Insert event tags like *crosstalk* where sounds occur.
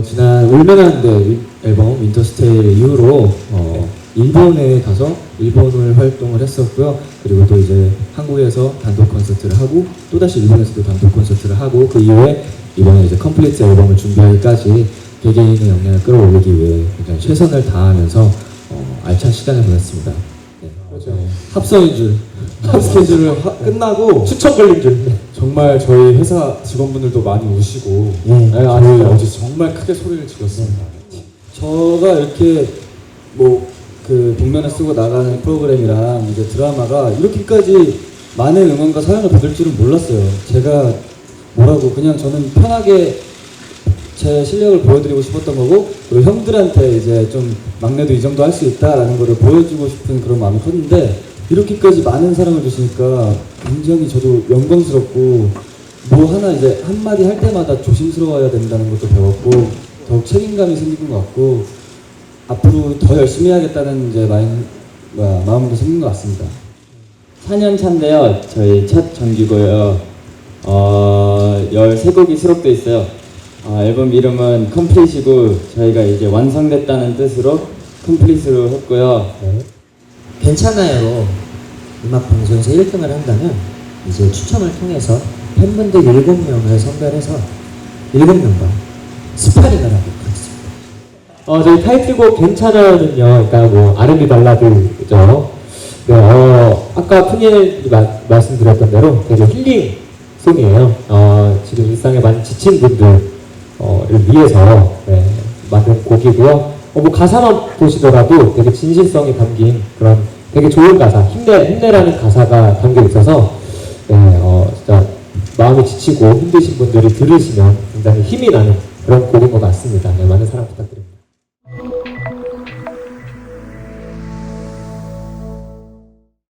지난 울면한데 앨범 윈터스테이 이후로 어, 일본에 가서 일본을 활동을 했었고요. 그리고 또 이제 한국에서 단독 콘서트를 하고 또 다시 일본에서도 단독 콘서트를 하고 그 이후에 이번에 이제 컴플리트 앨범을 준비하기까지 개개인의 역량을 끌어올리기 위해 굉장히 최선을 다하면서 어, 알찬 시간을 보냈습니다. 네. 그렇죠. 합성인 줄. 스케줄을 하- 끝나고 *laughs* 추천 걸린 줄. 정말 저희 회사 직원분들도 많이 우시고 예, 네, 아주 어제 정말 크게 소리를 질렀습니다. 저가 이렇게 뭐그 빅면을 쓰고 나가는 프로그램이랑 이제 드라마가 이렇게까지 많은 응원과 사연을 받을 줄은 몰랐어요. 제가 뭐라고 그냥 저는 편하게 제 실력을 보여드리고 싶었던 거고 그리고 형들한테 이제 좀 막내도 이 정도 할 수 있다라는 거를 보여주고 싶은 그런 마음이 컸는데 이렇게까지 많은 사랑을 주시니까 굉장히 저도 영광스럽고 뭐 하나 이제 한마디 할 때마다 조심스러워야 된다는 것도 배웠고 더욱 책임감이 생긴 것 같고 앞으로 더 열심히 해야겠다는 이제 마음, 뭐야, 마음도 생긴 것 같습니다. 4년 차인데요. 저희 첫 정규고요. 어, 13곡이 수록돼 있어요. 어, 앨범 이름은 컴플릿이고 저희가 이제 완성됐다는 뜻으로 컴플릿으로 했고요. 괜찮아요. 음악 방송에서 1등을 한다면 이제 추첨을 통해서 팬분들 7명을 선별해서 7명과 스파링을 하고 그렇습니다. 어, 저희 타이틀곡 괜찮아요는요, 그러니까 뭐, R&B 발라드죠. 네, 어, 아까 푸니엘이 마- 말씀드렸던 대로 되게 힐링 송이에요. 어, 지금 일상에 많이 지친 분들을 위해서 네, 만든 곡이고요. 어, 뭐 가사만 보시더라도 되게 진실성이 담긴 그런 되게 좋은 가사, 힘내, 힘내라는 가사가 담겨 있어서, 네, 어, 진짜 마음이 지치고 힘드신 분들이 들으시면 굉장히 힘이 나는 그런 곡인 것 같습니다. 네, 많은 사랑 부탁드립니다.